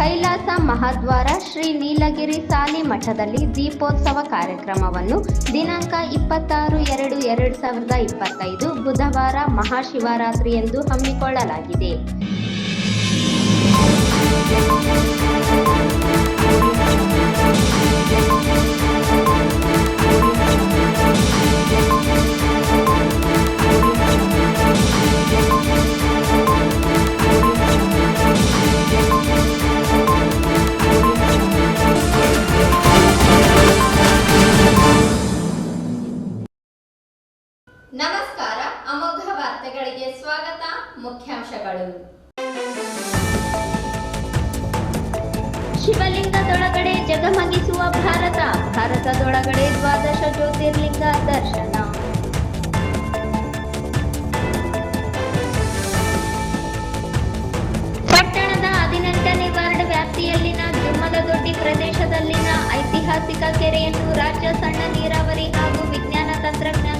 ಕೈಲಾಸ ಮಹಾದ್ವಾರ ಶ್ರೀ ನೀಲಗಿರಿ ಸಾಲಿ ಮಠದಲ್ಲಿ ದೀಪೋತ್ಸವ ಕಾರ್ಯಕ್ರಮವನ್ನು ದಿನಾಂಕ ಇಪ್ಪತ್ತಾರು ಎರಡು ಎರಡು ಸಾವಿರದ ಇಪ್ಪತ್ತೈದು ಬುಧವಾರ ಮಹಾಶಿವರಾತ್ರಿ ಎಂದು ಹಮ್ಮಿಕೊಳ್ಳಲಾಗಿದೆ. ಮುಖ್ಯಾಂಶಗಳು. ಶಿವಲಿಂಗದೊಳಗಡೆ ಜಗಮಗಿಸುವ ಭಾರತ, ಭಾರತದೊಳಗಡೆ ದ್ವಾದಶ ಜ್ಯೋತಿರ್ಲಿಂಗ ದರ್ಶನ. ಪಟ್ಟಣದ ಹದಿನೆಂಟನೇ ವಾರ್ಡ್ ವ್ಯಾಪ್ತಿಯಲ್ಲಿನ ಜುಮ್ಮಲದೊಡ್ಡಿ ಪ್ರದೇಶದಲ್ಲಿನ ಐತಿಹಾಸಿಕ ಕೆರೆಯನ್ನು ರಾಜ್ಯ ಸಣ್ಣ ನೀರಾವರಿ ಹಾಗೂ ವಿಜ್ಞಾನ ತಂತ್ರಜ್ಞಾನ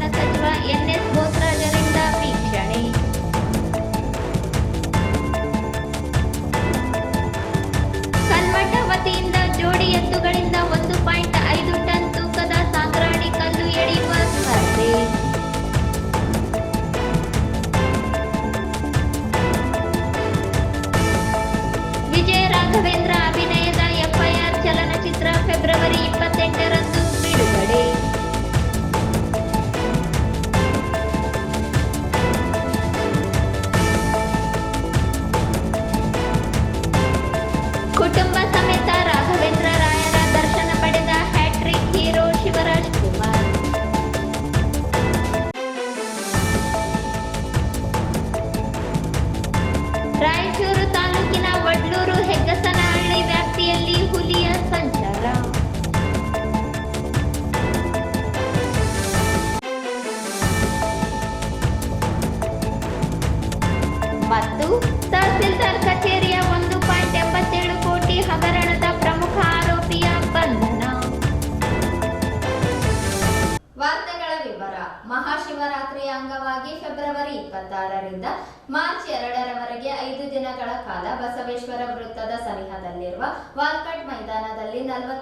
ಫೆಬ್ರವರಿ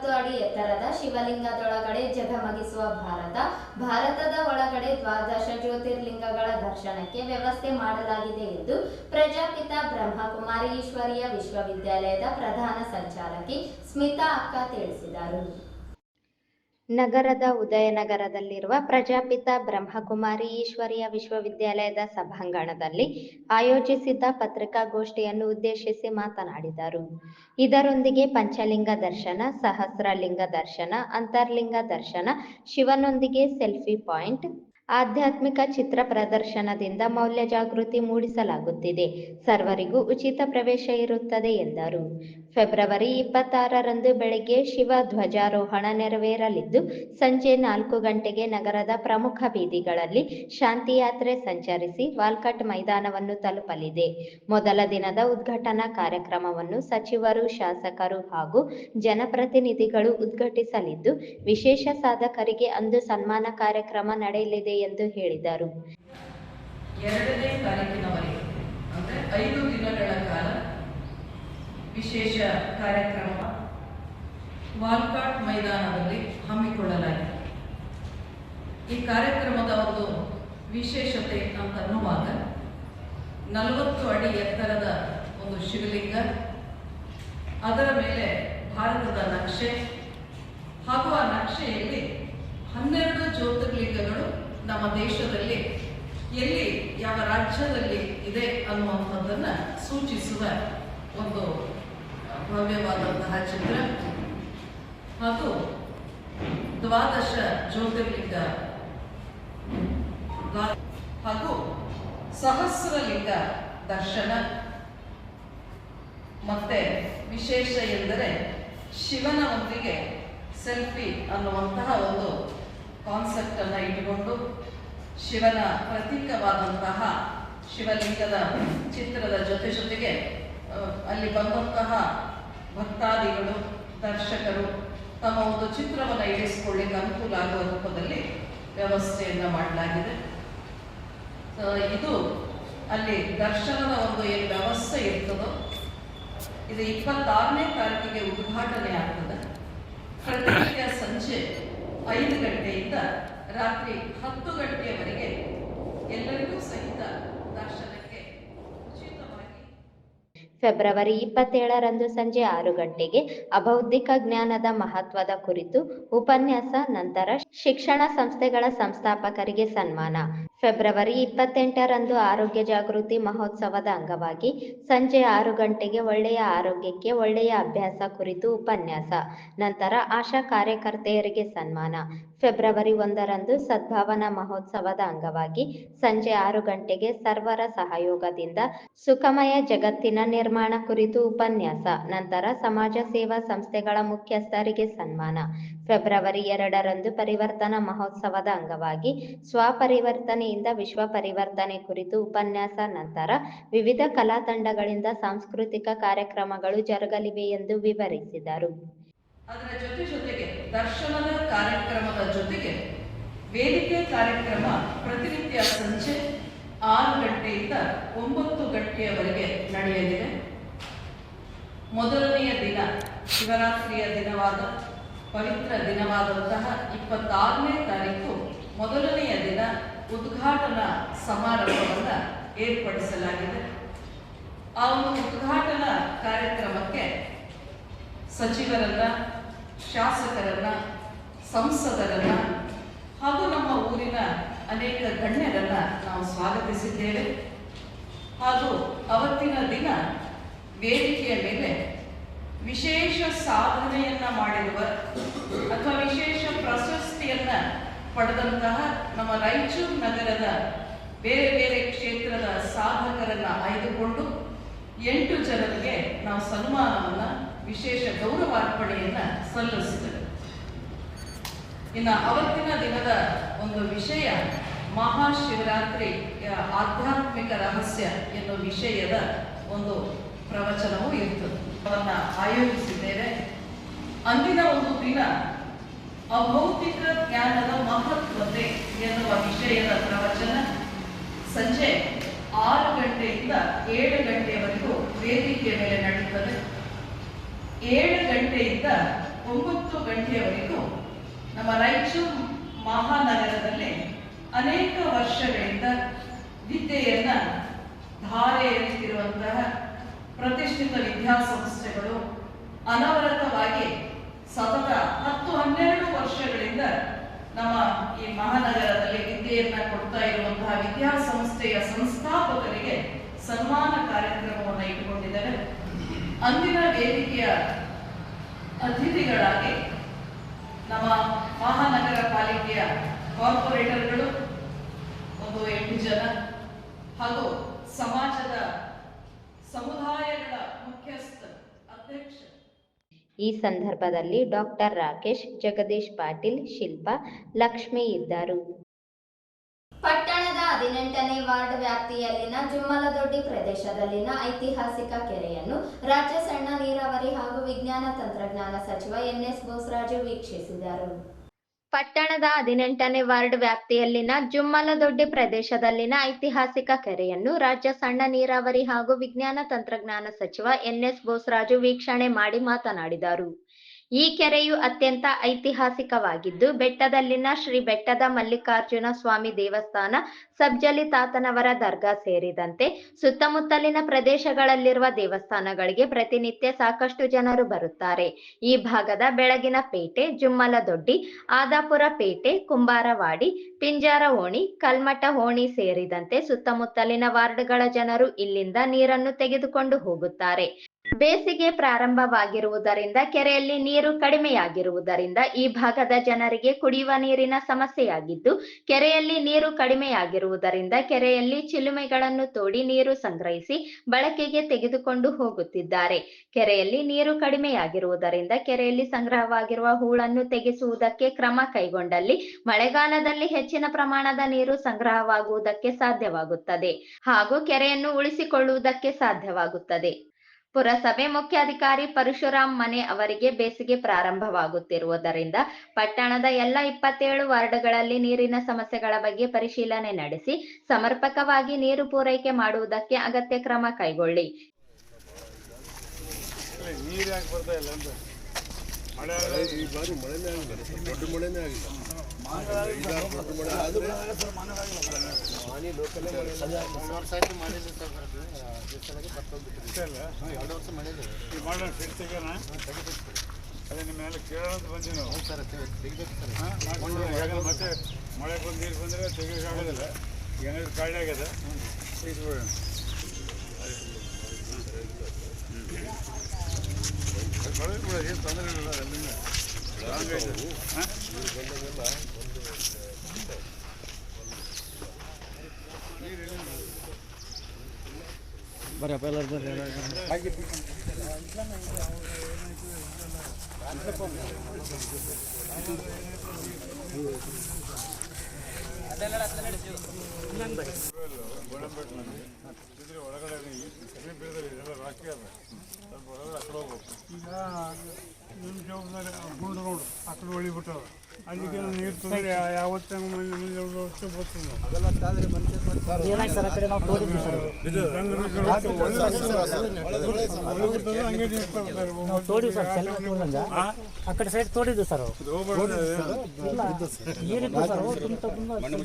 ನಲವತ್ತು ಅಡಿ ಎತ್ತರದ ಶಿವಲಿಂಗದೊಳಗಡೆ ಜಗಮಗಿಸುವ ಭಾರತ, ಭಾರತದ ಒಳಗಡೆ ದ್ವಾದಶ ಜ್ಯೋತಿರ್ಲಿಂಗಗಳ ದರ್ಶನಕ್ಕೆ ವ್ಯವಸ್ಥೆ ಮಾಡಲಾಗಿದೆ ಎಂದು ಪ್ರಜಾಪಿತ ಬ್ರಹ್ಮಕುಮಾರಿ ಈಶ್ವರೀಯ ವಿಶ್ವವಿದ್ಯಾಲಯದ ಪ್ರಧಾನ ಸಂಚಾಲಕಿ ಸ್ಮಿತಾ ಅಕ್ಕ ತಿಳಿಸಿದರು. ನಗರದ ಉದಯನಗರದಲ್ಲಿರುವ ಪ್ರಜಾಪಿತ ಬ್ರಹ್ಮಕುಮಾರಿ ಈಶ್ವರಿಯ ವಿಶ್ವವಿದ್ಯಾಲಯದ ಸಭಾಂಗಣದಲ್ಲಿ ಆಯೋಜಿಸಿದ್ದ ಪತ್ರಿಕಾಗೋಷ್ಠಿಯನ್ನು ಉದ್ದೇಶಿಸಿ ಮಾತನಾಡಿದರು. ಇದರೊಂದಿಗೆ ಪಂಚಲಿಂಗ ದರ್ಶನ, ಸಹಸ್ರಲಿಂಗ ದರ್ಶನ, ಅಂತರ್ಲಿಂಗ ದರ್ಶನ, ಶಿವನೊಂದಿಗೆ ಸೆಲ್ಫಿ ಪಾಯಿಂಟ್ ಆಧ್ಯಾತ್ಮಿಕ ಚಿತ್ರ ಪ್ರದರ್ಶನದಿಂದ ಮೌಲ್ಯ ಜಾಗೃತಿ ಮೂಡಿಸಲಾಗುತ್ತಿದೆ. ಸರ್ವರಿಗೂ ಉಚಿತ ಪ್ರವೇಶ ಇರುತ್ತದೆ ಎಂದರು. ಫೆಬ್ರವರಿ ಇಪ್ಪತ್ತಾರರಂದು ಬೆಳಗ್ಗೆ ಶಿವ ಧ್ವಜಾರೋಹಣ ನೆರವೇರಲಿದ್ದು, ಸಂಜೆ ನಾಲ್ಕು ಗಂಟೆಗೆ ನಗರದ ಪ್ರಮುಖ ಬೀದಿಗಳಲ್ಲಿ ಶಾಂತಿಯಾತ್ರೆ ಸಂಚರಿಸಿ ವಾಲ್ಕಟ್ ಮೈದಾನವನ್ನು ತಲುಪಲಿದೆ. ಮೊದಲ ದಿನದ ಉದ್ಘಾಟನಾ ಕಾರ್ಯಕ್ರಮವನ್ನು ಸಚಿವರು, ಶಾಸಕರು ಹಾಗೂ ಜನಪ್ರತಿನಿಧಿಗಳು ಉದ್ಘಾಟಿಸಲಿದ್ದು, ವಿಶೇಷ ಸಾಧಕರಿಗೆ ಅಂದು ಸನ್ಮಾನ ಕಾರ್ಯಕ್ರಮ ನಡೆಯಲಿದೆ ಎಂದು ಹೇಳಿದರು. ಎರಡನೇ ತಾರೀಕಿನವರೆಗೆ, ಅಂದರೆ ಐದು ದಿನಗಳ ಕಾಲ ವಿಶೇಷ ಕಾರ್ಯಕ್ರಮ ವಾಲ್ಕಾಟ್ ಮೈದಾನದಲ್ಲಿ ಹಮ್ಮಿಕೊಳ್ಳಲಾಗಿದೆ. ಈ ಕಾರ್ಯಕ್ರಮದ ಒಂದು ವಿಶೇಷತೆ ಅಂತ ಅನ್ನುವಾಗ ನಲವತ್ತು ಅಡಿ ಎತ್ತರದ ಒಂದು ಶಿವಲಿಂಗ, ಅದರ ಮೇಲೆ ಭಾರತದ ನಕ್ಷೆ, ಹಾಗೂ ಆ ನಕ್ಷೆಯಲ್ಲಿ ಹನ್ನೆರಡು ಜ್ಯೋತಿರ್ಲಿಂಗಗಳು ನಮ್ಮ ದೇಶದಲ್ಲಿ ಎಲ್ಲಿ ಯಾವ ರಾಜ್ಯದಲ್ಲಿ ಇದೆ ಅನ್ನುವಂಥದ್ದನ್ನ ಸೂಚಿಸುವ ಒಂದು ಭವ್ಯವಾದಂತಹ ಚಿತ್ರ. ಮತ್ತು ದ್ವಾದಶ ಜ್ಯೋತಿರ್ಲಿಂಗ ಹಾಗೂ ಸಹಸ್ರಲಿಂಗ ದರ್ಶನ. ಮತ್ತೆ ವಿಶೇಷ ಎಂದರೆ ಶಿವನ ಒಂದಿಗೆ ಸೆಲ್ಫಿ ಅನ್ನುವಂತಹ ಒಂದು ಕಾನ್ಸೆಪ್ಟ್ ಅನ್ನ ಇಟ್ಟುಕೊಂಡು ಶಿವನ ಪ್ರತೀಕವಾದಂತಹ ಶಿವಲಿಂಗದ ಚಿತ್ರದ ಜೊತೆ ಜೊತೆಗೆ ಅಲ್ಲಿ ಬಂದಂತಹ ಭಕ್ತಾದಿಗಳು, ದರ್ಶಕರು ತಮ್ಮ ಒಂದು ಚಿತ್ರವನ್ನು ಇಳಿಸಿಕೊಳ್ಳಿಕ್ಕೆ ಅನುಕೂಲ ಆಗುವ ರೂಪದಲ್ಲಿ ವ್ಯವಸ್ಥೆಯನ್ನು ಮಾಡಲಾಗಿದೆ. ಇದು ಅಲ್ಲಿ ದರ್ಶನದ ಒಂದು ಏನು ವ್ಯವಸ್ಥೆ ಇರ್ತದೋ, ಇದು ಇಪ್ಪತ್ತಾರನೇ ತಾರೀಕಿಗೆ ಉದ್ಘಾಟನೆ ಆಗ್ತದೆ. ಪ್ರತಿನಿತ್ಯ ಸಂಜೆ ಐದು ಗಂಟೆಯಿಂದ ರಾತ್ರಿ ಹತ್ತು ಗಂಟೆಯವರೆಗೆ ಎಲ್ಲರಿಗೂ ಸಹಿತ ಉಚಿತವಾಗಿ ಫೆಬ್ರವರಿ ಇಪ್ಪತ್ತೇಳರಂದು ಸಂಜೆ ಆರು ಗಂಟೆಗೆ ಅಬೌದ್ಧಿಕ ಜ್ಞಾನದ ಮಹತ್ವದ ಕುರಿತು ಉಪನ್ಯಾಸ, ನಂತರ ಶಿಕ್ಷಣ ಸಂಸ್ಥೆಗಳ ಸಂಸ್ಥಾಪಕರಿಗೆ ಸನ್ಮಾನ. ಫೆಬ್ರವರಿ ಇಪ್ಪತ್ತೆಂಟರಂದು ಆರೋಗ್ಯ ಜಾಗೃತಿ ಮಹೋತ್ಸವದ ಅಂಗವಾಗಿ ಸಂಜೆ ಆರು ಗಂಟೆಗೆ ಒಳ್ಳೆಯ ಆರೋಗ್ಯಕ್ಕೆ ಒಳ್ಳೆಯ ಅಭ್ಯಾಸ ಕುರಿತು ಉಪನ್ಯಾಸ, ನಂತರ ಆಶಾ ಕಾರ್ಯಕರ್ತೆಯರಿಗೆ ಸನ್ಮಾನ. ಫೆಬ್ರವರಿ ಒಂದರಂದು ಸದ್ಭಾವನಾ ಮಹೋತ್ಸವದ ಅಂಗವಾಗಿ ಸಂಜೆ ಆರು ಗಂಟೆಗೆ ಸರ್ವರ ಸಹಯೋಗದಿಂದ ಸುಖಮಯ ಜಗತ್ತಿನ ನಿರ್ಮಾಣ ಕುರಿತು ಉಪನ್ಯಾಸ, ನಂತರ ಸಮಾಜ ಸೇವಾ ಸಂಸ್ಥೆಗಳ ಮುಖ್ಯಸ್ಥರಿಗೆ ಸನ್ಮಾನ. ಫೆಬ್ರವರಿ ಎರಡರಂದು ಪರಿವರ್ತನಾ ಮಹೋತ್ಸವದ ಅಂಗವಾಗಿ ಸ್ವಪರಿವರ್ತನೆಯಿಂದ ವಿಶ್ವ ಪರಿವರ್ತನೆ ಕುರಿತು ಉಪನ್ಯಾಸ, ನಂತರ ವಿವಿಧ ಕಲಾ ತಂಡಗಳಿಂದ ಸಾಂಸ್ಕೃತಿಕ ಕಾರ್ಯಕ್ರಮಗಳು ಜರುಗಲಿವೆ ಎಂದು ವಿವರಿಸಿದರು. ಅದರ ಜೊತೆ ಜೊತೆಗೆ ದರ್ಶನದ ಕಾರ್ಯಕ್ರಮದ ಜೊತೆಗೆ ವೇದಿಕೆ ಕಾರ್ಯಕ್ರಮ ಪ್ರತಿನಿತ್ಯ ಸಂಜೆ ಆರು ಗಂಟೆಯಿಂದ ಒಂಬತ್ತು ಗಂಟೆಯವರೆಗೆ ನಡೆಯಲಿದೆ. ಮೊದಲನೆಯ ದಿನ ಶಿವರಾತ್ರಿಯ ದಿನವಾದ, ಪವಿತ್ರ ದಿನವಾದಂತಹ ಇಪ್ಪತ್ತಾರನೇ ತಾರೀಕು ಮೊದಲನೆಯ ದಿನ ಉದ್ಘಾಟನಾ ಸಮಾರಂಭವನ್ನು ಏರ್ಪಡಿಸಲಾಗಿದೆ. ಆ ಒಂದು ಉದ್ಘಾಟನಾ ಕಾರ್ಯಕ್ರಮಕ್ಕೆ ಸಚಿವರನ್ನ ಶಾಸಕರನ್ನ, ಸಂಸದರನ್ನ, ಹಾಗೂ ನಮ್ಮ ಊರಿನ ಅನೇಕ ಗಣ್ಯರನ್ನ ನಾವು ಸ್ವಾಗತಿಸಿದ್ದೇವೆ. ಹಾಗೂ ಅವತ್ತಿನ ದಿನ ವೇದಿಕೆಯ ಮೇಲೆ ವಿಶೇಷ ಸಾಧನೆಯನ್ನ ಮಾಡಿರುವ ಅಥವಾ ವಿಶೇಷ ಪ್ರಶಸ್ತಿಯನ್ನ ಪಡೆದಂತಹ ನಮ್ಮ ರಾಯಚೂರು ನಗರದ ಬೇರೆ ಬೇರೆ ಕ್ಷೇತ್ರದ ಸಾಧಕರನ್ನ ಆಯ್ದುಕೊಂಡು ಎಂಟು ಜನರಿಗೆ ನಾವು ಸನ್ಮಾನವನ್ನ ವಿಶೇಷ ಗೌರವಾರ್ಪಣೆಯನ್ನ ಸಲ್ಲಿಸಿದರು. ಇನ್ನು ಅವತ್ತಿನ ದಿನದ ಒಂದು ವಿಷಯ ಮಹಾಶಿವರಾತ್ರಿ ಆಧ್ಯಾತ್ಮಿಕ ರಹಸ್ಯ ಎನ್ನುವ ವಿಷಯದ ಒಂದು ಪ್ರವಚನವೂ ಇರ್ತದೆ. ಅವನ್ನ ಆಯೋಜಿಸಿದ್ದೇವೆ. ಅಂದಿನ ಒಂದು ದಿನ ಅಭೌತಿಕ ಜ್ಞಾನದ ಮಹತ್ವತೆ ಎನ್ನುವ ವಿಷಯದ ಪ್ರವಚನ ಸಂಜೆ ಆರು ಗಂಟೆಯಿಂದ ಏಳು ಗಂಟೆಯವರೆಗೂ ವೇದಿಕೆ ಮೇಲೆ ನಡೆಯುತ್ತದೆ. ಏಳು ಗಂಟೆಯಿಂದ ಒಂಬತ್ತು ಗಂಟೆಯವರೆಗೂ ನಮ್ಮ ರಾಯಚೂರು ಮಹಾನಗರದಲ್ಲಿ ಅನೇಕ ವರ್ಷಗಳಿಂದ ವಿದ್ಯೆಯನ್ನ ಧಾರೆ ಪ್ರತಿಷ್ಠಿತ ವಿದ್ಯಾಸಂಸ್ಥೆಗಳು ಅನವರತವಾಗಿ ಸತತ ಹತ್ತು ಹನ್ನೆರಡು ವರ್ಷಗಳಿಂದ ನಮ್ಮ ಈ ಮಹಾನಗರದಲ್ಲಿ ವಿದ್ಯೆಯನ್ನ ಕೊಡ್ತಾ ಇರುವಂತಹ ವಿದ್ಯಾಸಂಸ್ಥೆಯ ಸಂಸ್ಥಾಪಕರಿಗೆ ಸನ್ಮಾನ ಕಾರ್ಯಕ್ರಮವನ್ನು ಇಟ್ಟುಕೊಂಡಿದ್ದಾರೆ. ಅಂದಿನ ವೇದಿಕೆಯ ಅತಿಥಿಗಳಾಗಿ ನಮ್ಮ ಮಹಾನಗರ ಪಾಲಿಕೆಯ ಕಾರ್ಪೊರೇಟರ್ಗಳು ಒಂದು ಎಂಟು ಜನ ಹಾಗೂ ಸಮಾಜದ ಸಮುದಾಯಗಳ ಮುಖ್ಯಸ್ಥ ಅಧ್ಯಕ್ಷ. ಈ ಸಂದರ್ಭದಲ್ಲಿ ಡಾಕ್ಟರ್ ರಾಕೇಶ್ ಜಗದೀಶ್ ಪಾಟೀಲ್ ಶಿಲ್ಪ ಲಕ್ಷ್ಮಿ ಇದ್ದರು. ಪಟ್ಟಣದ ಹದಿನೆಂಟನೇ ವಾರ್ಡ್ ವ್ಯಾಪ್ತಿಯಲ್ಲಿನ ಜುಮ್ಮಲದೊಡ್ಡಿ ಪ್ರದೇಶದಲ್ಲಿನ ಐತಿಹಾಸಿಕ ಕೆರೆಯನ್ನು ರಾಜ್ಯ ಸಣ್ಣ ನೀರಾವರಿ ಹಾಗೂ ವಿಜ್ಞಾನ ತಂತ್ರಜ್ಞಾನ ಸಚಿವ ಎನ್ಎಸ್ ಬೋಸರಾಜು ವೀಕ್ಷಿಸಿದರು. ಪಟ್ಟಣದ ಹದಿನೆಂಟನೇ ವಾರ್ಡ್ ವ್ಯಾಪ್ತಿಯಲ್ಲಿನ ಜುಮ್ಮಲದೊಡ್ಡಿ ಪ್ರದೇಶದಲ್ಲಿನ ಐತಿಹಾಸಿಕ ಕೆರೆಯನ್ನು ರಾಜ್ಯ ಸಣ್ಣ ನೀರಾವರಿ ಹಾಗೂ ವಿಜ್ಞಾನ ತಂತ್ರಜ್ಞಾನ ಸಚಿವ ಎನ್ಎಸ್ ಬೋಸರಾಜು ವೀಕ್ಷಣೆ ಮಾಡಿ ಮಾತನಾಡಿದರು. ಈ ಕೆರೆಯು ಅತ್ಯಂತ ಐತಿಹಾಸಿಕವಾಗಿದ್ದು, ಬೆಟ್ಟದಲ್ಲಿನ ಶ್ರೀ ಬೆಟ್ಟದ ಮಲ್ಲಿಕಾರ್ಜುನ ಸ್ವಾಮಿ ದೇವಸ್ಥಾನ, ಸಬ್ಜಲಿ ತಾತನವರ ದರ್ಗಾ ಸೇರಿದಂತೆ ಸುತ್ತಮುತ್ತಲಿನ ಪ್ರದೇಶಗಳಲ್ಲಿರುವ ದೇವಸ್ಥಾನಗಳಿಗೆ ಪ್ರತಿನಿತ್ಯ ಸಾಕಷ್ಟು ಜನರು ಬರುತ್ತಾರೆ. ಈ ಭಾಗದ ಬೆಳಗಿನ ಪೇಟೆ, ಜುಮ್ಮಲದೊಡ್ಡಿ, ಆದಾಪುರ ಪೇಟೆ, ಕುಂಬಾರವಾಡಿ ಪಿಂಜಾರ ಓಣಿ ಕಲ್ಮಠ ಓಣಿ ಸೇರಿದಂತೆ ಸುತ್ತಮುತ್ತಲಿನ ವಾರ್ಡ್ಗಳ ಜನರು ಇಲ್ಲಿಂದ ನೀರನ್ನು ತೆಗೆದುಕೊಂಡು ಹೋಗುತ್ತಾರೆ. ಬೇಸಿಗೆ ಪ್ರಾರಂಭವಾಗಿರುವುದರಿಂದ ಕೆರೆಯಲ್ಲಿ ನೀರು ಕಡಿಮೆಯಾಗಿರುವುದರಿಂದ ಈ ಭಾಗದ ಜನರಿಗೆ ಕುಡಿಯುವ ನೀರಿನ ಸಮಸ್ಯೆಯಾಗಿದ್ದು, ಕೆರೆಯಲ್ಲಿ ನೀರು ಕಡಿಮೆಯಾಗಿರುವುದರಿಂದ ಕೆರೆಯಲ್ಲಿ ಚಿಲುಮೆಗಳನ್ನು ತೋಡಿ ನೀರು ಸಂಗ್ರಹಿಸಿ ಬಳಕೆಗೆ ತೆಗೆದುಕೊಂಡು ಹೋಗುತ್ತಿದ್ದಾರೆ. ಕೆರೆಯಲ್ಲಿ ನೀರು ಕಡಿಮೆಯಾಗಿರುವುದರಿಂದ ಕೆರೆಯಲ್ಲಿ ಸಂಗ್ರಹವಾಗಿರುವ ಹೂಳನ್ನು ತೆಗೆಸುವುದಕ್ಕೆ ಕ್ರಮ ಕೈಗೊಂಡಲ್ಲಿ ಮಳೆಗಾಲದಲ್ಲಿ ಹೆಚ್ಚಿನ ಪ್ರಮಾಣದ ನೀರು ಸಂಗ್ರಹವಾಗುವುದಕ್ಕೆ ಸಾಧ್ಯವಾಗುತ್ತದೆ ಹಾಗೂ ಕೆರೆಯನ್ನು ಉಳಿಸಿಕೊಳ್ಳುವುದಕ್ಕೆ ಸಾಧ್ಯವಾಗುತ್ತದೆ. ಪುರಸಭೆ ಮುಖ್ಯಾಧಿಕಾರಿ ಪರಶುರಾಮ್ ಮನೆ ಅವರಿಗೆ ಬೇಸಿಗೆ ಪ್ರಾರಂಭವಾಗುತ್ತಿರುವುದರಿಂದ ಪಟ್ಟಣದ ಎಲ್ಲ ಇಪ್ಪತ್ತೇಳು ವಾರ್ಡ್ಗಳಲ್ಲಿ ನೀರಿನ ಸಮಸ್ಯೆಗಳ ಬಗ್ಗೆ ಪರಿಶೀಲನೆ ನಡೆಸಿ ಸಮರ್ಪಕವಾಗಿ ನೀರು ಪೂರೈಕೆ ಮಾಡುವುದಕ್ಕೆ ಅಗತ್ಯ ಕ್ರಮ ಕೈಗೊಳ್ಳಿ. ಮಳೆನೇ ಆಗಿಲ್ಲ. ನಿಮ್ಮ ಮೇಲೆ ಕೇಳೋದು ಹಾಂ. ಮತ್ತೆ ಮಳೆ ಬಂದು ನೀರು ಬಂದರೆ ತೆಗಿಯೋಕ್ಕಾಗೋದಿಲ್ಲ ಏನಾದ್ರು ಕಾಯಿಲೆ ಆಗ್ಯದ ತೆಗಿಸ್ಬಿಡೋಣ ಕೂಡ ಏನು ತೊಂದರೆ ಇಲ್ಲ ಅಲ್ಲಿಂದ ಲಾಂಗ್ ಗೋಡಂಬೇಟ್ನಲ್ಲಿ ಇದ್ರೆ ಒಳಗಡೆ ಬೀಳದಲ್ಲಿ ಇದೆಲ್ಲ ರಾಕಿ ಅದ ಸ್ವಲ್ಪ ಒಳಗಡೆ ಆ ಹೋಗ್ಬೇಕು ಈಗ ನಿಮ್ಮ ಜವಾಬ್ದಾರಿ ಗುಂಡು ನೋಡು ಆ ಕಡೆ ಹೊಳಿಬಿಟ್ಟವ ಅಲ್ಲಿಗೆ ನೀರು ವರ್ಷ ಸರ್ ಸೈಡ್ ತೋಡಿದ್ವಿ ಸರ್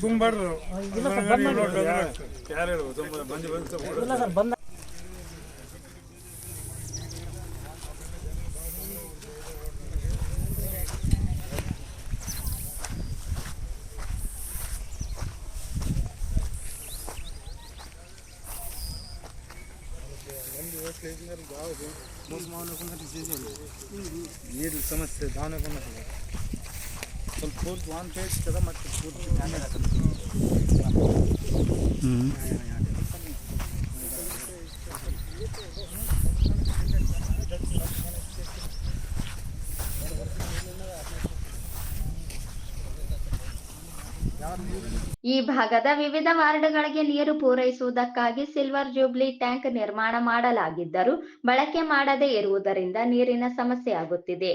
ತುಂಬ ತುಂಬ ಬಂದ್ ತುಂಬ ಸರ್ ಬಂದ ಸಮಸ್ಯೆ ಬಂದ ಸ್ವಲ್ಪ ಪೂರ್ತಿ ವಾನ್ ಮತ್ತು ಪೂರ್ತಿ ಈ ಭಾಗದ ವಿವಿಧ ವಾರ್ಡ್ಗಳಿಗೆ ನೀರು ಪೂರೈಸುವುದಕ್ಕಾಗಿ ಸಿಲ್ವರ್ ಜೂಬ್ಲಿ ಟ್ಯಾಂಕ್ ನಿರ್ಮಾಣ ಮಾಡಲಾಗಿದ್ದರೂ ಬಳಕೆ ಮಾಡದೇ ಇರುವುದರಿಂದ ನೀರಿನ ಸಮಸ್ಯೆ ಆಗುತ್ತಿದೆ.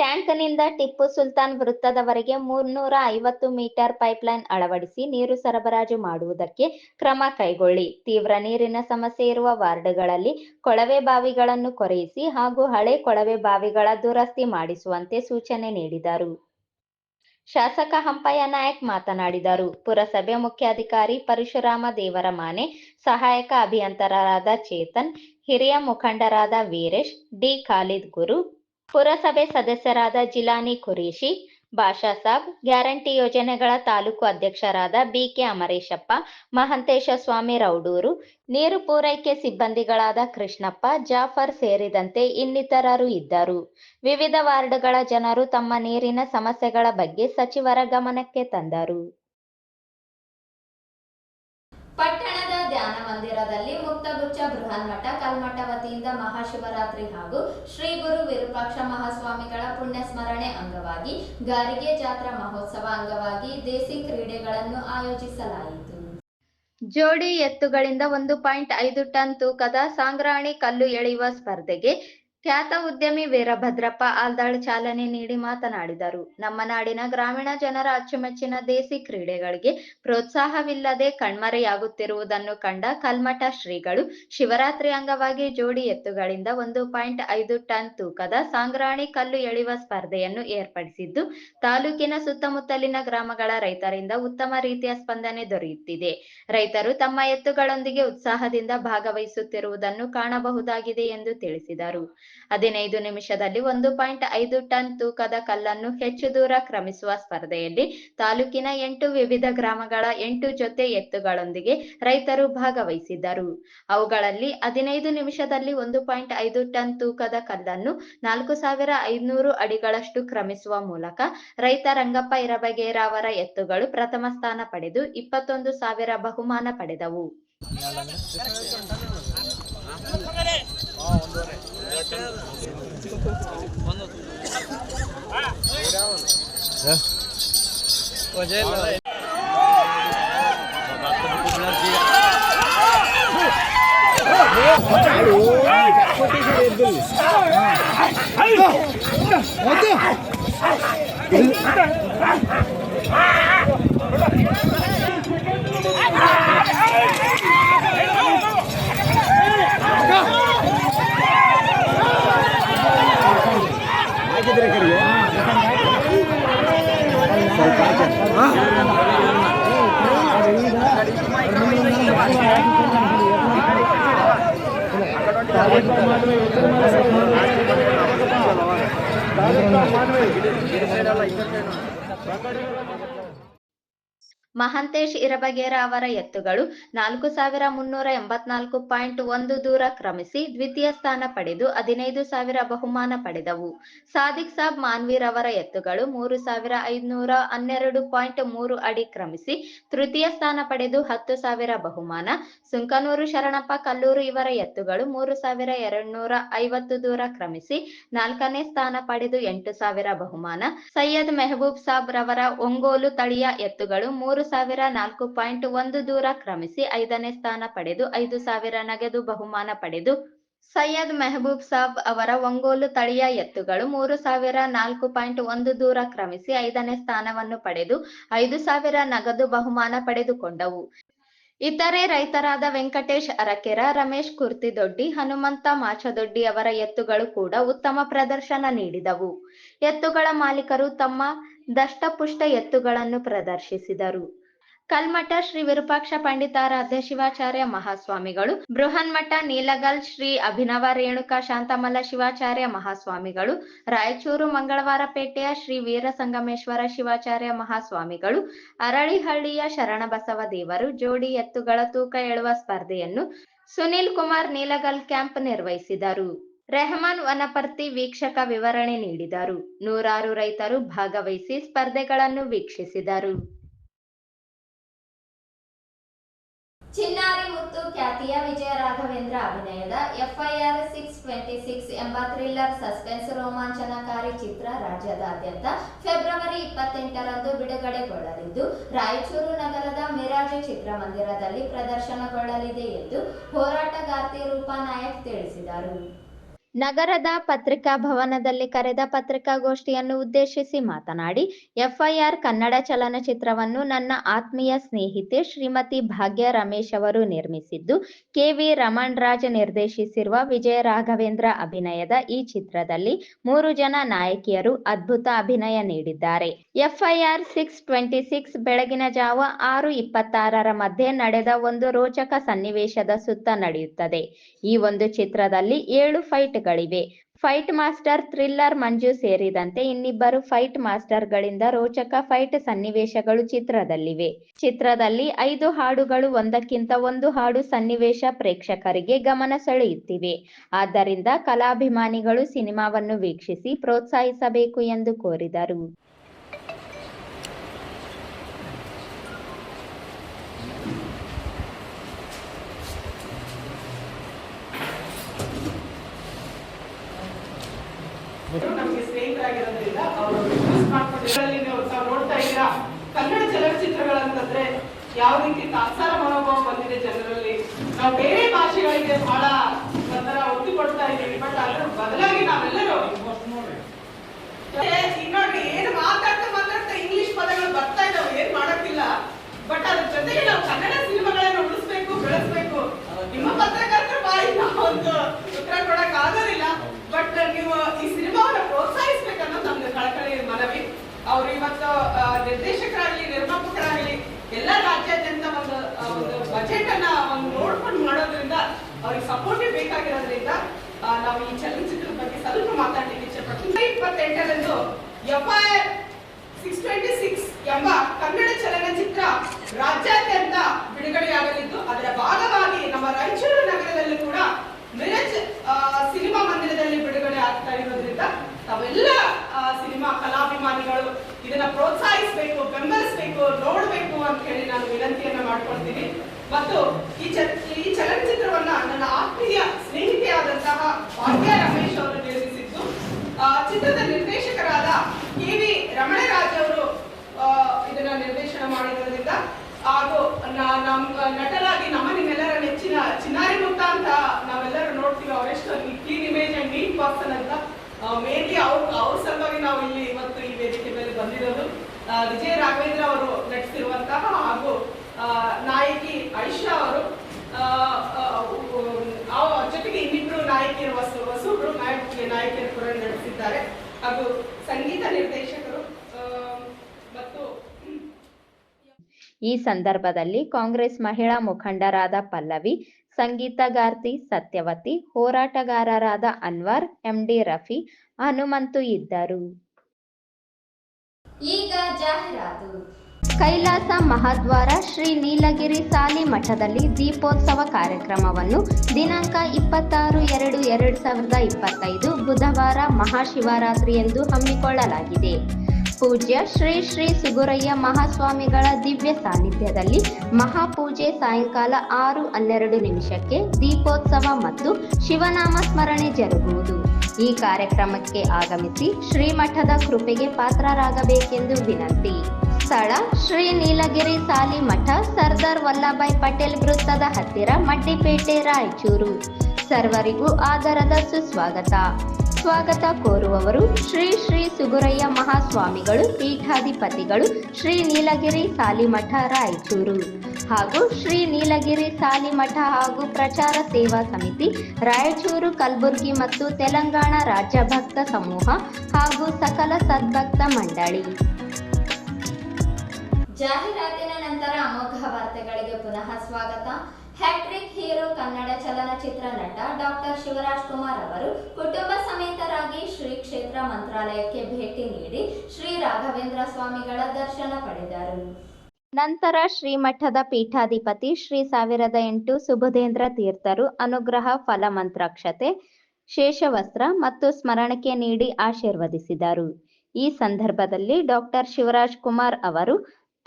ಟ್ಯಾಂಕ್ನಿಂದ ಟಿಪ್ಪು ಸುಲ್ತಾನ್ ವೃತ್ತದವರೆಗೆ ಮುನ್ನೂರ ಐವತ್ತು ಮೀಟರ್ ಪೈಪ್ಲೈನ್ ಅಳವಡಿಸಿ ನೀರು ಸರಬರಾಜು ಮಾಡುವುದಕ್ಕೆ ಕ್ರಮ ಕೈಗೊಳ್ಳಿ. ತೀವ್ರ ನೀರಿನ ಸಮಸ್ಯೆ ಇರುವ ವಾರ್ಡ್ಗಳಲ್ಲಿ ಕೊಳವೆ ಬಾವಿಗಳನ್ನು ಕೊರೆಯಿಸಿ ಹಾಗೂ ಹಳೆ ಕೊಳವೆ ಬಾವಿಗಳ ದುರಸ್ತಿ ಮಾಡಿಸುವಂತೆ ಸೂಚನೆ ನೀಡಿದರು. ಶಾಸಕ ಹಂಪಯ್ಯ ನಾಯಕ್ ಮಾತನಾಡಿದರು. ಪುರಸಭೆ ಮುಖ್ಯಾಧಿಕಾರಿ ಪರಶುರಾಮ ದೇವರಮಾನೆ, ಸಹಾಯಕ ಅಭಿಯಂತರರಾದ ಚೇತನ್, ಹಿರಿಯ ಮುಖಂಡರಾದ ವೀರೇಶ್, ಡಿ. ಖಾಲಿದ್ ಗುರು ಪುರಸಭೆ ಸದಸ್ಯರಾದ ಜಿಲಾನಿ ಖುರೇಶಿ ಭಾಷಾ ಸಾಬ್, ಗ್ಯಾರಂಟಿ ಯೋಜನೆಗಳ ತಾಲೂಕು ಅಧ್ಯಕ್ಷರಾದ ಬಿಕೆ ಅಮರೇಶಪ್ಪ, ಮಹಂತೇಶ ಸ್ವಾಮಿ ರೌಡೂರು, ನೀರು ಪೂರೈಕೆ ಸಿಬ್ಬಂದಿಗಳಾದ ಕೃಷ್ಣಪ್ಪ, ಜಾಫರ್ ಸೇರಿದಂತೆ ಇನ್ನಿತರರು ಇದ್ದರು. ವಿವಿಧ ವಾರ್ಡ್ಗಳ ಜನರು ತಮ್ಮ ನೀರಿನ ಸಮಸ್ಯೆಗಳ ಬಗ್ಗೆ ಸಚಿವರ ಗಮನಕ್ಕೆ ತಂದರು. ಪಟ್ಟಣದ ಧ್ಯಾನ ಮಂದಿರದಲ್ಲಿ ಮುಕ್ತಗುಚ್ಚ ಬೃಹನ್ಮಠ, ಕಲ್ಮಠ ವತಿಯಿಂದ ಮಹಾಶಿವರಾತ್ರಿ ಹಾಗೂ ಶ್ರೀ ಗುರು ವಿರೂಪಾಕ್ಷ ಮಹಾಸ್ವಾಮಿಗಳ ಪುಣ್ಯ ಸ್ಮರಣೆ ಅಂಗವಾಗಿ ಗಾರಿಗೆ ಜಾತ್ರಾ ಮಹೋತ್ಸವ ಅಂಗವಾಗಿ ದೇಸಿ ಕ್ರೀಡೆಗಳನ್ನು ಆಯೋಜಿಸಲಾಯಿತು. ಜೋಡಿ ಎತ್ತುಗಳಿಂದ ಒಂದು ಪಾಯಿಂಟ್ ಐದು ಟನ್ ತೂಕದ ಸಾಂಗ್ರಾಣಿ ಕಲ್ಲು ಎಳೆಯುವ ಸ್ಪರ್ಧೆಗೆ ಖ್ಯಾತ ಉದ್ಯಮಿ ವೀರಭದ್ರಪ್ಪ ಆಲ್ದಾಳ್ ಚಾಲನೆ ನೀಡಿ ಮಾತನಾಡಿದರು. ನಮ್ಮ ನಾಡಿನ ಗ್ರಾಮೀಣ ಜನರ ಅಚ್ಚುಮೆಚ್ಚಿನ ದೇಸಿ ಕ್ರೀಡೆಗಳಿಗೆ ಪ್ರೋತ್ಸಾಹವಿಲ್ಲದೆ ಕಣ್ಮರೆಯಾಗುತ್ತಿರುವುದನ್ನು ಕಂಡ ಕಲ್ಮಠ ಶ್ರೀಗಳು ಶಿವರಾತ್ರಿ ಅಂಗವಾಗಿ ಜೋಡಿ ಎತ್ತುಗಳಿಂದ ಒಂದು ಪಾಯಿಂಟ್ ಐದು ಟನ್ ತೂಕದ ಸಾಂಗ್ರಾಣಿ ಕಲ್ಲು ಎಳೆಯುವ ಸ್ಪರ್ಧೆಯನ್ನು ಏರ್ಪಡಿಸಿದ್ದು, ತಾಲೂಕಿನ ಸುತ್ತಮುತ್ತಲಿನ ಗ್ರಾಮಗಳ ರೈತರಿಂದ ಉತ್ತಮ ರೀತಿಯ ಸ್ಪಂದನೆ ದೊರೆಯುತ್ತಿದೆ. ರೈತರು ತಮ್ಮ ಎತ್ತುಗಳೊಂದಿಗೆ ಉತ್ಸಾಹದಿಂದ ಭಾಗವಹಿಸುತ್ತಿರುವುದನ್ನು ಕಾಣಬಹುದಾಗಿದೆ ಎಂದು ತಿಳಿಸಿದರು. ಹದಿನೈದು ನಿಮಿಷದಲ್ಲಿ ಒಂದು ಪಾಯಿಂಟ್ ಐದು ಟನ್ ತೂಕದ ಕಲ್ಲನ್ನು ಹೆಚ್ಚು ದೂರ ಕ್ರಮಿಸುವ ಸ್ಪರ್ಧೆಯಲ್ಲಿ ತಾಲೂಕಿನ ಎಂಟು ವಿವಿಧ ಗ್ರಾಮಗಳ ಎಂಟು ಜೊತೆ ಎತ್ತುಗಳೊಂದಿಗೆ ರೈತರು ಭಾಗವಹಿಸಿದ್ದರು. ಅವುಗಳಲ್ಲಿ ಹದಿನೈದು ನಿಮಿಷದಲ್ಲಿ ಒಂದು ಪಾಯಿಂಟ್ ಐದು ಟನ್ ತೂಕದ ಕಲ್ಲನ್ನು ನಾಲ್ಕು ಸಾವಿರ ಐದುನೂರು ಅಡಿಗಳಷ್ಟು ಕ್ರಮಿಸುವ ಮೂಲಕ ರೈತ ರಂಗಪ್ಪ ಇರಬಗೇರ ಅವರ ಎತ್ತುಗಳು ಪ್ರಥಮ ಸ್ಥಾನ ಪಡೆದು ಇಪ್ಪತ್ತೊಂದು ಸಾವಿರ ಬಹುಮಾನ ಪಡೆದವು. Yeah. 어때? మానవే ಮಹಂತೇಶ್ ಇರಬಗೇರ ಅವರ ಎತ್ತುಗಳು ನಾಲ್ಕು ಸಾವಿರ ಮುನ್ನೂರ ಎಂಬತ್ನಾಲ್ಕು ಪಾಯಿಂಟ್ ಒಂದು ದೂರ ಕ್ರಮಿಸಿ ದ್ವಿತೀಯ ಸ್ಥಾನ ಪಡೆದು ಹದಿನೈದು ಸಾವಿರ ಬಹುಮಾನ ಪಡೆದವು. ಸಾದಿಕ್ ಸಾಬ್ ಮಾನ್ವೀರ್ ಅವರ ಎತ್ತುಗಳು ಮೂರು ಸಾವಿರ ಐದುನೂರ ಹನ್ನೆರಡು ಪಾಯಿಂಟ್ ಮೂರು ಅಡಿ ಕ್ರಮಿಸಿ ತೃತೀಯ ಸ್ಥಾನ ಪಡೆದು ಹತ್ತು ಸಾವಿರ ಬಹುಮಾನ. ಸುಂಕನೂರು ಶರಣಪ್ಪ ಕಲ್ಲೂರು ಇವರ ಎತ್ತುಗಳು ಮೂರು ಸಾವಿರ ಎರಡ್ನೂರ ಐವತ್ತು ದೂರ ಕ್ರಮಿಸಿ ನಾಲ್ಕನೇ ಸ್ಥಾನ ಪಡೆದು ಎಂಟು ಸಾವಿರ ಬಹುಮಾನ. ಸೈಯದ್ ಮೆಹಬೂಬ್ ಸಾಬ್ ರವರ ಒಂಗೋಲು ತಳಿಯ ಎತ್ತುಗಳು ಮೂರು ಸಾವಿರ ನಾಲ್ಕು ಪಾಯಿಂಟ್ ಒಂದು ದೂರ ಕ್ರಮಿಸಿ ಐದನೇ ಸ್ಥಾನ ಪಡೆದು ಐದು ಸಾವಿರ ನಗದು ಬಹುಮಾನ ಪಡೆದು ಸೈಯದ್ ಮೆಹಬೂಬ್ ಸಾಬ್ ಅವರ ಒಂಗೋಲು ತಳಿಯ ಎತ್ತುಗಳು ಮೂರು ಸಾವಿರ ನಾಲ್ಕು ಪಾಯಿಂಟ್ ಒಂದು ದೂರ ಕ್ರಮಿಸಿ ಐದನೇ ಸ್ಥಾನವನ್ನು ಪಡೆದು ಐದು ಸಾವಿರ ನಗದು ಬಹುಮಾನ ಪಡೆದುಕೊಂಡವು. ಇತರೆ ರೈತರಾದ ವೆಂಕಟೇಶ್ ಅರಕೆರ, ರಮೇಶ್ ಕುರ್ತಿದೊಡ್ಡಿ, ಹನುಮಂತ ಮಾಚದೊಡ್ಡಿ ಅವರ ಎತ್ತುಗಳು ಕೂಡ ಉತ್ತಮ ಪ್ರದರ್ಶನ ನೀಡಿದವು. ಎತ್ತುಗಳ ಮಾಲೀಕರು ತಮ್ಮ ದಷ್ಟಪುಷ್ಟ ಎತ್ತುಗಳನ್ನು ಪ್ರದರ್ಶಿಸಿದರು. ಕಲ್ಮಠ ಶ್ರೀ ವಿರೂಪಾಕ್ಷ ಪಂಡಿತಾರಾಧ್ಯ ಶಿವಾಚಾರ್ಯ ಮಹಾಸ್ವಾಮಿಗಳು, ಬೃಹನ್ಮಠ ನೀಲಗಲ್ ಶ್ರೀ ಅಭಿನವ ರೇಣುಕಾ ಶಾಂತಮಲ್ಲ ಶಿವಾಚಾರ್ಯ ಮಹಾಸ್ವಾಮಿಗಳು, ರಾಯಚೂರು ಮಂಗಳವಾರಪೇಟೆಯ ಶ್ರೀ ವೀರ ಸಂಗಮೇಶ್ವರ ಶಿವಾಚಾರ್ಯ ಮಹಾಸ್ವಾಮಿಗಳು, ಅರಳಿಹಳ್ಳಿಯ ಶರಣಬಸವ ದೇವರು ಜೋಡಿ ಎತ್ತುಗಳ ತೂಕ ಎಳುವ ಸ್ಪರ್ಧೆಯನ್ನು ಸುನಿಲ್ ಕುಮಾರ್ ನೀಲಗಲ್ ಕ್ಯಾಂಪ್ ನಿರ್ವಹಿಸಿದರು. ರೆಹಮಾನ್ ವನಪರ್ತಿ ವೀಕ್ಷಕ ವಿವರಣೆ ನೀಡಿದರು. ನೂರಾರು ರೈತರು ಭಾಗವಹಿಸಿ ಸ್ಪರ್ಧೆಗಳನ್ನು ವೀಕ್ಷಿಸಿದರು. ಚಿನ್ನಾರಿ ಮುತ್ತು ಖ್ಯಾತಿಯ ವಿಜಯ ರಾಘವೇಂದ್ರ ಅಭಿನಯದ ಎಫ್ಐಆರ್ ಸಿಕ್ಸ್ ಟ್ವೆಂಟಿ ಸಿಕ್ಸ್ ಎಂಬ ಥ್ರಿಲ್ಲರ್ ಸಸ್ಪೆನ್ಸ್ ರೋಮಾಂಚನಕಾರಿ ಚಿತ್ರ ರಾಜ್ಯದಾದ್ಯಂತ ಫೆಬ್ರವರಿ ಇಪ್ಪತ್ತೆಂಟರಂದು ಬಿಡುಗಡೆಗೊಳ್ಳಲಿದ್ದು, ರಾಯಚೂರು ನಗರದ ಮಿರಾಜು ಚಿತ್ರಮಂದಿರದಲ್ಲಿ ಪ್ರದರ್ಶನಗೊಳ್ಳಲಿದೆ ಎಂದು ಹೋರಾಟಗಾರ್ತಿ ರೂಪಾ ನಾಯಕ್ ತಿಳಿಸಿದರು. ನಗರದ ಪತ್ರಿಕಾ ಭವನದಲ್ಲಿ ಕರೆದ ಪತ್ರಿಕಾಗೋಷ್ಠಿಯನ್ನು ಉದ್ದೇಶಿಸಿ ಮಾತನಾಡಿ, ಎಫ್ಐಆರ್ ಕನ್ನಡ ಚಲನಚಿತ್ರವನ್ನು ನನ್ನ ಆತ್ಮೀಯ ಸ್ನೇಹಿತೆ ಶ್ರೀಮತಿ ಭಾಗ್ಯ ರಮೇಶ್ ಅವರು ನಿರ್ಮಿಸಿದ್ದು, ಕೆವಿ ರಮಣ್ ರಾಜ್ ನಿರ್ದೇಶಿಸಿರುವ ವಿಜಯ ರಾಘವೇಂದ್ರ ಅಭಿನಯದ ಈ ಚಿತ್ರದಲ್ಲಿ ಮೂರು ಜನ ನಾಯಕಿಯರು ಅದ್ಭುತ ಅಭಿನಯ ನೀಡಿದ್ದಾರೆ. ಎಫ್ಐಆರ್ ಸಿಕ್ಸ್ ಟ್ವೆಂಟಿ ಸಿಕ್ಸ್ ಬೆಳಗಿನ ಜಾವ ಆರು ಇಪ್ಪತ್ತಾರರ ಮಧ್ಯೆ ನಡೆದ ಒಂದು ರೋಚಕ ಸನ್ನಿವೇಶದ ಸುತ್ತ ನಡೆಯುತ್ತದೆ. ಈ ಒಂದು ಚಿತ್ರದಲ್ಲಿ ಏಳು ಫೈಟ್ಗಳಿವೆ ಫೈಟ್ ಮಾಸ್ಟರ್, ಥ್ರಿಲ್ಲರ್ ಮಂಜು ಸೇರಿದಂತೆ ಇನ್ನಿಬ್ಬರು ಫೈಟ್ ಮಾಸ್ಟರ್ಗಳಿಂದ ರೋಚಕ ಫೈಟ್ ಸನ್ನಿವೇಶಗಳು ಚಿತ್ರದಲ್ಲಿವೆ. ಚಿತ್ರದಲ್ಲಿ ಐದು ಹಾಡುಗಳು, ಒಂದಕ್ಕಿಂತ ಒಂದು ಹಾಡು ಸನ್ನಿವೇಶ ಪ್ರೇಕ್ಷಕರಿಗೆ ಗಮನ ಸೆಳೆಯುತ್ತಿವೆ. ಆದ್ದರಿಂದ ಕಲಾಭಿಮಾನಿಗಳು ಸಿನಿಮಾವನ್ನು ವೀಕ್ಷಿಸಿ ಪ್ರೋತ್ಸಾಹಿಸಬೇಕು ಎಂದು ಕೋರಿದರು. ಸ್ನೇಹಿತರಾಗಿರೋದ್ರಿಂದ ಅವರು ನೀವು ತಾವು ನೋಡ್ತಾ ಇದ್ದೀರಾ? ಕನ್ನಡ ಚಲನಚಿತ್ರಗಳಂತಂದ್ರೆ ಯಾವ ರೀತಿ ತಾತ್ಸಾರ ಮನೋಭಾವ ಬಂದಿದೆ ಜನರಲ್ಲಿ? ನಾವು ಬೇರೆ ಭಾಷೆಗಳಿಗೆ ಬಹಳ ಒಂಥರ ಒತ್ತು ಕೊಡ್ತಾ ಇದ್ದೀವಿ. ಬಟ್ ಅದರ ಬದಲಾಗಿ ನಾವೆಲ್ಲರೂ ನೋಡ್ರಿ ಏನು ಮಾತಾಡ್ತಾ ಮಾತಾಡ್ತಾ ಇಂಗ್ಲಿಷ್ ಪದಗಳು ಬರ್ತಾ ಇದಾವೆ ಏನ್ ಮಾಡಕ್ಕಿಲ್ಲ. ಬಟ್ ಅದ್ರ ಜೊತೆಗೆ ನಾವು ಕನ್ನಡ ಸಿನಿಮಾಗಳನ್ನ ಉಳಿಸ್ಬೇಕು ಬೆಳೆಸ್ಬೇಕು ನಿಮ್ಮ ಪತ್ರಕರ್ತರ ಬಾಯಿ ಒಂದು ಉತ್ತರ ಕೊಡಕ್ ಆಗೋದಿಲ್ಲ ಬಟ್ ನೀವು ಈ ಸಿನಿಮಾವನ್ನ ಪ್ರೋತ್ಸಾಹಿಸ್ಬೇಕನ್ನೋದು ನಮ್ದು ಕಳಕಳಿ ಮನವಿ ಅವ್ರು ನಿರ್ದೇಶಕರಾಗಲಿ, ನಿರ್ಮಾಪಕರಾಗಲಿ, ಎಲ್ಲ ರಾಜ್ಯಾದ್ಯಂತ ಒಂದು ಒಂದು ಬಜೆಟ್ ಅನ್ನ ಒಂದು ನೋಡ್ಕೊಂಡು ಮಾಡೋದ್ರಿಂದ ಅವ್ರಿಗೆ ಸಪೋರ್ಟ್ ಬೇಕಾಗಿರೋದ್ರಿಂದ ನಾವು ಈ ಚಲನಚಿತ್ರದ ಬಗ್ಗೆ ಸ್ವಲ್ಪ ಮಾತಾಡ್ಲಿಕ್ಕೆ ಇಷ್ಟಪಡ್ತೀನಿ ಇಪ್ಪತ್ತೆಂಟರಂದು ಎಫ್ಐಆರ್ ಸಿಕ್ಸ್ ಟ್ವೆಂಟಿ ಸಿಕ್ಸ್ ಎಂಬ ಕನ್ನಡ ಚಲನಚಿತ್ರ ರಾಜ್ಯಾದ್ಯಂತ ಬಿಡುಗಡೆಯಾಗಲಿದ್ದು, ಅದರ ಭಾಗವಾಗಿ ನಮ್ಮ ರಾಯಚೂರು ನಗರದಲ್ಲೂ ಕೂಡ ಮಿರಜ್ ಸಿನಿಮಾ ಮಂದಿರದಲ್ಲಿ ಬಿಡುಗಡೆ ಆಗ್ತಾ ಇರೋದ್ರಿಂದ, ತಾವೆಲ್ಲ ಸಿನಿಮಾ ಕಲಾಭಿಮಾನಿಗಳು ಇದನ್ನ ಪ್ರೋತ್ಸಾಹಿಸಬೇಕು ಬೆಂಬಲಿಸಬೇಕು ನೋಡಬೇಕು ಅಂತ ಹೇಳಿ ನಾನು ವಿನಂತಿಯನ್ನ ಮಾಡ್ಕೊಳ್ತೀನಿ. ಮತ್ತು ಈ ಈ ಚಲನಚಿತ್ರವನ್ನ ನನ್ನ ಆತ್ಮೀಯ ಸ್ನೇಹಿತೆಯಾದಂತಹ ಭಾಗ್ಯ ರಮೇಶ್ ಅವರು ನಿರ್ಮಿಸಿದ್ದು ಆ, ಚಿತ್ರದ ನಿರ್ದೇಶಕರಾದ ಕೆ ವಿ ರಮಣರಾಜ್ ಅವರು ಆ, ಇದನ್ನ ನಿರ್ದೇಶನ ಮಾಡಿರೋದ್ರಿಂದ ಹಾಗೂ ನ- ನಮ್ ನಟರಾಗಿ ನಮ್ಮ ನಿಮ್ಮೆಲ್ಲರ ನೆಚ್ಚಿನ ಚಿನ್ನಾರಿ ಮುತ್ತ ಅಂತ ನಾವೆಲ್ಲರೂ ನೋಡ್ತೀವಿ ಅವರೆಷ್ಟು clean image and neat person ಅಂತ ಮೇನ್ಲಿ ಅವ್ರ ಅವ್ರ ಸಲುವಾಗಿ ನಾವು ಇಲ್ಲಿ ಇವತ್ತು ಈ ವೇದಿಕೆ ಮೇಲೆ ಬಂದಿರೋದು ಆ, ವಿಜಯ ರಾಘವೇಂದ್ರ ಅವರು ನಟಿಸಿರುವಂತಹ ಹಾಗೂ ನಾಯಕಿ ಐಶಾ ಅವರು ಜೊತೆಗೆ ಇನ್ನಿಬ್ರು ನಾಯಕಿಯರು ವಸು ವಸುಬ್ರು ನಾಯಕಿ, ನಾಯಕಿಯರು ಕೂಡ ನಡೆಸಿದ್ದಾರೆ ಹಾಗೂ ಸಂಗೀತ ನಿರ್ದೇಶಕರು ಮತ್ತು ಈ ಸಂದರ್ಭದಲ್ಲಿ ಕಾಂಗ್ರೆಸ್ ಮಹಿಳಾ ಮುಖಂಡರಾದ ಪಲ್ಲವಿ, ಸಂಗೀತಗಾರ್ತಿ ಸತ್ಯವತಿ, ಹೋರಾಟಗಾರರಾದ ಅನ್ವರ್, ಎಂಡಿ ರಫಿ, ಹನುಮಂತು ಇದ್ದರು. ಈಗ ಜಾಹೀರಾತು. ಕೈಲಾಸ ಮಹಾದ್ವಾರ ಶ್ರೀ ನೀಲಗಿರಿ ಸಾಲಿ ಮಠದಲ್ಲಿ ದೀಪೋತ್ಸವ ಕಾರ್ಯಕ್ರಮವನ್ನು ದಿನಾಂಕ ಇಪ್ಪತ್ತಾರು ಎರಡು ಎರಡು ಸಾವಿರದ ಇಪ್ಪತ್ತೈದು ಬುಧವಾರ ಮಹಾಶಿವರಾತ್ರಿ ಎಂದು ಹಮ್ಮಿಕೊಳ್ಳಲಾಗಿದೆ. ಪೂಜ್ಯ ಶ್ರೀ ಶ್ರೀ ಸುಗುರಯ್ಯ ಮಹಾಸ್ವಾಮಿಗಳ ದಿವ್ಯ ಸಾನ್ನಿಧ್ಯದಲ್ಲಿ ಮಹಾಪೂಜೆ ಸಾಯಂಕಾಲ ಆರು ಹನ್ನೆರಡು ನಿಮಿಷಕ್ಕೆ ದೀಪೋತ್ಸವ ಮತ್ತು ಶಿವನಾಮ ಸ್ಮರಣೆ ಜರುಗುವುದು. ಈ ಕಾರ್ಯಕ್ರಮಕ್ಕೆ ಆಗಮಿಸಿ ಶ್ರೀಮಠದ ಕೃಪೆಗೆ ಪಾತ್ರರಾಗಬೇಕೆಂದು ವಿನಂತಿ. ಸ್ಥಳ ಶ್ರೀ ನೀಲಗಿರಿ ಸಾಲಿ ಮಠ, ಸರ್ದಾರ್ ವಲ್ಲಭಾಯ್ ಪಟೇಲ್ ವೃತ್ತದ ಹತ್ತಿರ, ಮಡ್ಡಿಪೇಟೆ, ರಾಯಚೂರು. ಸರ್ವರಿಗೂ ಆದರದ ಸುಸ್ವಾಗತ. ಸ್ವಾಗತ ಕೋರುವವರು ಶ್ರೀ ಶ್ರೀ ಸುಗುರಯ್ಯ ಮಹಾಸ್ವಾಮಿಗಳು, ಪೀಠಾಧಿಪತಿಗಳು, ಶ್ರೀ ನೀಲಗಿರಿ ಸಾಲಿಮಠ, ರಾಯಚೂರು. ಹಾಗೂ ಶ್ರೀ ನೀಲಗಿರಿ ಸಾಲಿಮಠ ಹಾಗೂ ಪ್ರಚಾರ ಸೇವಾ ಸಮಿತಿ, ರಾಯಚೂರು, ಕಲಬುರಗಿ ಮತ್ತು ತೆಲಂಗಾಣ ರಾಜ್ಯ ಭಕ್ತ ಸಮೂಹ ಹಾಗೂ ಸಕಲ ಸದ್ಭಕ್ತ ಮಂಡಳಿ. ಜಾಹೀರಾತಿನ ನಂತರ ಅಮೋಘ ವಾರ್ತೆಗಳಿಗೆ ಪುನಃ ಸ್ವಾಗತ. ಹ್ಯಾಟ್ರಿಕ್ ಹೀರೋ ಕನ್ನಡ ಚಲನಚಿತ್ರ ನಟ ಡಾಕ್ಟರ್ ಶಿವರಾಜ್ ಕುಮಾರ್ ಅವರು ಕುಟುಂಬ ಸಮೇತರಾಗಿ ಶ್ರೀ ಕ್ಷೇತ್ರ ಮಂತ್ರಾಲಯಕ್ಕೆ ಭೇಟಿ ನೀಡಿ ಶ್ರೀ ರಾಘವೇಂದ್ರ ಸ್ವಾಮಿಗಳ ದರ್ಶನ ಪಡೆದರು. ನಂತರ ಶ್ರೀಮಠದ ಪೀಠಾಧಿಪತಿ ಶ್ರೀ ಸಾವಿರದ ಎಂಟು ಸುಬುಧೇಂದ್ರ ತೀರ್ಥರು ಅನುಗ್ರಹ ಫಲ ಮಂತ್ರಾಕ್ಷತೆ, ಶೇಷವಸ್ತ್ರ ಮತ್ತು ಸ್ಮರಣಕ್ಕೆ ನೀಡಿ ಆಶೀರ್ವದಿಸಿದರು. ಈ ಸಂದರ್ಭದಲ್ಲಿ ಡಾಕ್ಟರ್ ಶಿವರಾಜ್ ಕುಮಾರ್ ಅವರು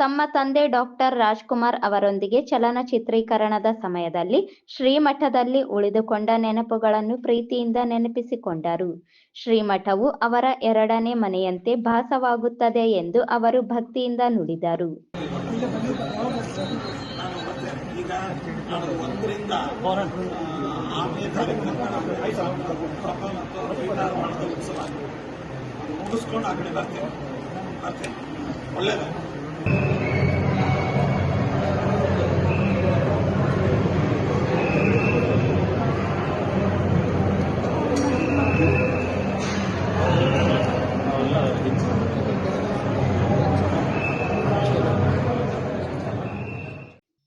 ತಮ್ಮ ತಂದೆ ಡಾಕ್ಟರ್ ರಾಜ್ಕುಮಾರ್ ಅವರೊಂದಿಗೆ ಚಲನಚಿತ್ರೀಕರಣದ ಸಮಯದಲ್ಲಿ ಶ್ರೀಮಠದಲ್ಲಿ ಉಳಿದುಕೊಂಡ ನೆನಪುಗಳನ್ನು ಪ್ರೀತಿಯಿಂದ ನೆನಪಿಸಿಕೊಂಡರು. ಶ್ರೀಮಠವು ಅವರ ಎರಡನೇ ಮನೆಯಂತೆ ಭಾಸವಾಗುತ್ತದೆ ಎಂದು ಅವರು ಭಕ್ತಿಯಿಂದ ನುಡಿದರು. ಮುಗಿಸ್ಕೊಂಡು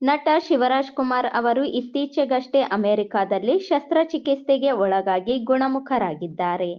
ನಟ ಶಿವರಾಜ್ ಕುಮಾರ್ ಅವರು ಇತ್ತೀಚೆಗಷ್ಟೇ ಅಮೆರಿಕಾದಲ್ಲಿ ಶಸ್ತ್ರಚಿಕಿತ್ಸೆಗೆ ಒಳಗಾಗಿ ಗುಣಮುಖರಾಗಿದ್ದಾರೆ.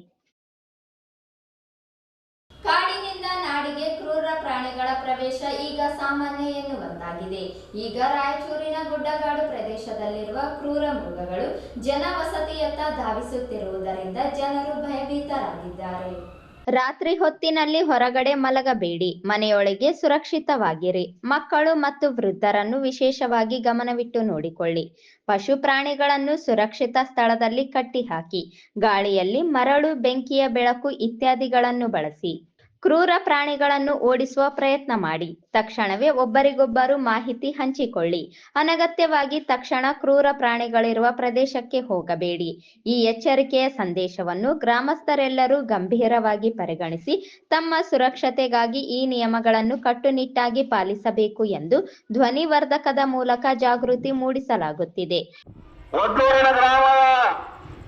ಪ್ರಾಣಿಗಳ ಪ್ರವೇಶ ಈಗ ಸಾಮಾನ್ಯ ಎನ್ನುವಂತಾಗಿದೆ. ಈಗ ರಾಯಚೂರಿನ ಗುಡ್ಡಗಾಡು ಪ್ರದೇಶದಲ್ಲಿರುವ ಕ್ರೂರ ಮೃಗಗಳು ಜನವಸತಿಯತ್ತ ಧಾವಿಸುತ್ತಿರುವುದರಿಂದ ಜನರು ಭಯಭೀತರಾಗಿದ್ದಾರೆ. ರಾತ್ರಿ ಹೊತ್ತಿನಲ್ಲಿ ಹೊರಗಡೆ ಮಲಗಬೇಡಿ. ಮನೆಯೊಳಗೆ ಸುರಕ್ಷಿತವಾಗಿರಿ. ಮಕ್ಕಳು ಮತ್ತು ವೃದ್ಧರನ್ನು ವಿಶೇಷವಾಗಿ ಗಮನವಿಟ್ಟು ನೋಡಿಕೊಳ್ಳಿ. ಪಶು ಪ್ರಾಣಿಗಳನ್ನು ಸುರಕ್ಷಿತ ಸ್ಥಳದಲ್ಲಿ ಕಟ್ಟಿಹಾಕಿ. ಗಾಳಿಯಲ್ಲಿ ಮರಳು, ಬೆಂಕಿಯ ಬೆಳಕು ಇತ್ಯಾದಿಗಳನ್ನು ಬಳಸಿ. ಕ್ರೂರ ಪ್ರಾಣಿಗಳನ್ನು ಓಡಿಸುವ ಪ್ರಯತ್ನ ಮಾಡಿ. ತಕ್ಷಣವೇ ಒಬ್ಬರಿಗೊಬ್ಬರು ಮಾಹಿತಿ ಹಂಚಿಕೊಳ್ಳಿ. ಅನಗತ್ಯವಾಗಿ ತಕ್ಷಣ ಕ್ರೂರ ಪ್ರಾಣಿಗಳಿರುವ ಪ್ರದೇಶಕ್ಕೆ ಹೋಗಬೇಡಿ. ಈ ಎಚ್ಚರಿಕೆಯ ಸಂದೇಶವನ್ನು ಗ್ರಾಮಸ್ಥರೆಲ್ಲರೂ ಗಂಭೀರವಾಗಿ ಪರಿಗಣಿಸಿ, ತಮ್ಮ ಸುರಕ್ಷತೆಗಾಗಿ ಈ ನಿಯಮಗಳನ್ನು ಕಟ್ಟುನಿಟ್ಟಾಗಿ ಪಾಲಿಸಬೇಕು ಎಂದು ಧ್ವನಿವರ್ಧಕದ ಮೂಲಕ ಜಾಗೃತಿ ಮೂಡಿಸಲಾಗುತ್ತಿದೆ.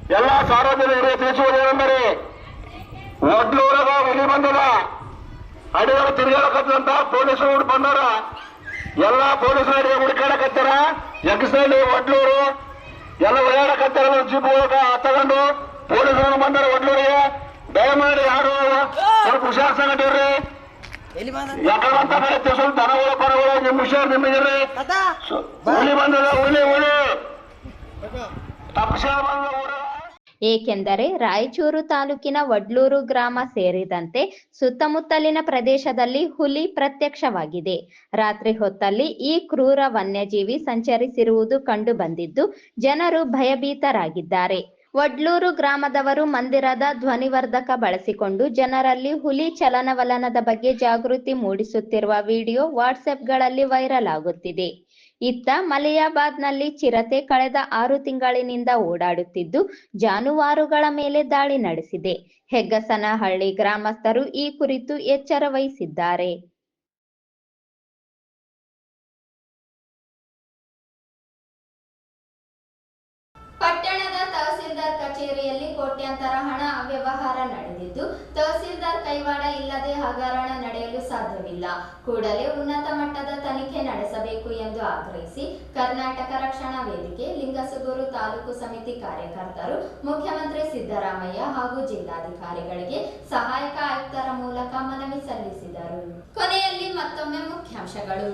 ಎಲ್ಲ ಸಾರ್ವಜನಿಕರಿಗೆ ತಿಳಿಸುವುದೇನೆಂದರೆ ಮೊದಲು ಬಂದದ. ಅಡಿಗಳು ತಿರುಗಾಡಕತ್ತಂತ ಪೊಲೀಸರು ಬಂದಾರ. ಎಲ್ಲ ಪೊಲೀಸರು ಹುಡುಕಾಡಕತ್ತಾರ. ಎಕ್ಸಲ್ಲಿ ಒಡ್ಲೂರು ಎಲ್ಲ ಓಡಾಡಕತ್ತಾರ ಜೀಪ್ ತಗೊಂಡು ಪೊಲೀಸರು ಬಂದಾರ ಒಡ್ಲೂರಿಗೆ ದಯಮಾಡಿ ಯಾರು ಸ್ವಲ್ಪ ಹುಷಾರ್ ಸಂಗಟಿರ್ರಿ ಯಾಕಂತ ಬರುತ್ತೆ ಸ್ವಲ್ಪ ದನಗಳು ಪರಗಳು ನಿಮ್ ಹುಷಾರ್ ನಿಮಗಿರ್ರಿ ಹುಲಿ ಬಂದದ ಹುಲಿ ಹುಲಿ. ತಪ್ಪಿಸ ಬಂದ ಏಕೆಂದರೆ ರಾಯಚೂರು ತಾಲೂಕಿನ ವಡ್ಲೂರು ಗ್ರಾಮ ಸೇರಿದಂತೆ ಸುತ್ತಮುತ್ತಲಿನ ಪ್ರದೇಶದಲ್ಲಿ ಹುಲಿ ಪ್ರತ್ಯಕ್ಷವಾಗಿದೆ. ರಾತ್ರಿ ಹೊತ್ತಲ್ಲಿ ಈ ಕ್ರೂರ ವನ್ಯಜೀವಿ ಸಂಚರಿಸಿರುವುದು ಕಂಡು ಬಂದಿದ್ದು ಜನರು ಭಯಭೀತರಾಗಿದ್ದಾರೆ. ವಡ್ಲೂರು ಗ್ರಾಮದವರು ಮಂದಿರದ ಧ್ವನಿವರ್ಧಕ ಬಳಸಿಕೊಂಡು ಜನರಲ್ಲಿ ಹುಲಿ ಚಲನವಲನದ ಬಗ್ಗೆ ಜಾಗೃತಿ ಮೂಡಿಸುತ್ತಿರುವ ವಿಡಿಯೋ ವಾಟ್ಸ್ಆಪ್ಗಳಲ್ಲಿ ವೈರಲ್ ಆಗುತ್ತಿದೆ. ಇತ್ತ ಮಲಿಯಾಬಾದ್ನಲ್ಲಿ ಚಿರತೆ ಕಳೆದ ಆರು ತಿಂಗಳಿನಿಂದ ಓಡಾಡುತ್ತಿದ್ದು ಜಾನುವಾರುಗಳ ಮೇಲೆ ದಾಳಿ ನಡೆಸಿದೆ. ಹೆಗ್ಗಸನಹಳ್ಳಿ ಗ್ರಾಮಸ್ಥರು ಈ ಕುರಿತು ಎಚ್ಚರ ವಹಿಸಿದ್ದಾರೆ. ಪಟ್ಟಣದ ತಹಸೀಲ್ದಾರ್ ಕಚೇರಿಯಲ್ಲಿ ಕೋಟ್ಯಾಂತರ ಹಣ ಅವ್ಯವಹಾರ ತಹಸೀಲ್ದಾರ್ ಕೈವಾಡ ಇಲ್ಲದೆ ಹಗರಣ ನಡೆಯಲು ಸಾಧ್ಯವಿಲ್ಲ. ಕೂಡಲೇ ಉನ್ನತ ಮಟ್ಟದ ತನಿಖೆ ನಡೆಸಬೇಕು ಎಂದು ಆಗ್ರಹಿಸಿ ಕರ್ನಾಟಕ ರಕ್ಷಣಾ ವೇದಿಕೆ, ಲಿಂಗಸುಗೂರು ತಾಲೂಕು ಸಮಿತಿ ಕಾರ್ಯಕರ್ತರು, ಮುಖ್ಯಮಂತ್ರಿ ಸಿದ್ದರಾಮಯ್ಯ ಹಾಗೂ ಜಿಲ್ಲಾಧಿಕಾರಿಗಳಿಗೆ ಸಹಾಯಕ ಆಯುಕ್ತರ ಮೂಲಕ ಮನವಿ ಸಲ್ಲಿಸಿದರು. ಕೊನೆಯಲ್ಲಿ ಮತ್ತೊಮ್ಮೆ ಮುಖ್ಯಾಂಶಗಳು.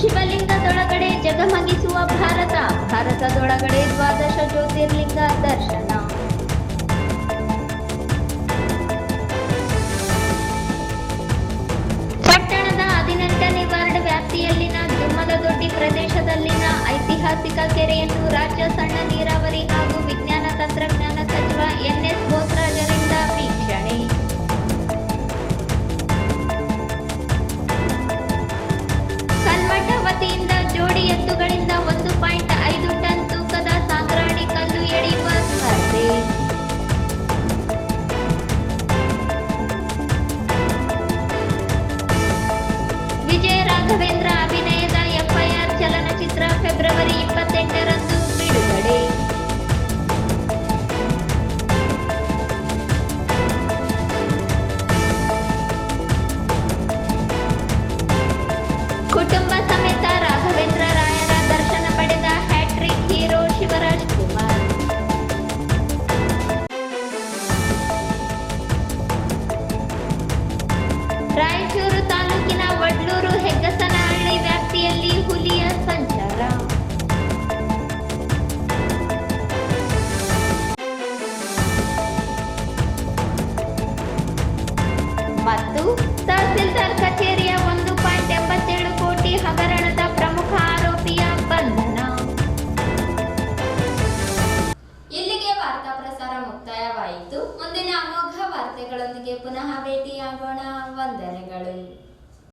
ಶಿವಲಿಂಗದೊಳಗಡೆ ಜಗಮಗಿಸುವ ಭಾರತ, ಭಾರತದೊಳಗಡೆ ದ್ವಾದಶ ಜ್ಯೋತಿರ್ಲಿಂಗ ದರ್ಶನ. ಹದಿನೆಂಟನೇ ವಾರ್ಡ್ ವ್ಯಾಪ್ತಿಯಲ್ಲಿನ ದೊಡ್ಡಿ ಪ್ರದೇಶದಲ್ಲಿನ ಐತಿಹಾಸಿಕ ಕೆರೆಯನ್ನು ರಾಜ್ಯ ಸಣ್ಣ ನೀರಾವರಿ ಹಾಗೂ ವಿಜ್ಞಾನ ತಂತ್ರಜ್ಞಾನ ಸಚಿವ ಎನ್ಎಸ್ ಬೋಸರಾಜರಿಂದ ವೀಕ್ಷಣೆ. ಕಲ್ಮಠ ವತಿಯಿಂದ ಜೋಡಿ ಎತ್ತುಗಳಿಂದ ಒಂದು ಚಲನಚಿತ್ರ ಫೆಬ್ರವರಿ ಇಪ್ಪತ್ತೆಂಟರಂದು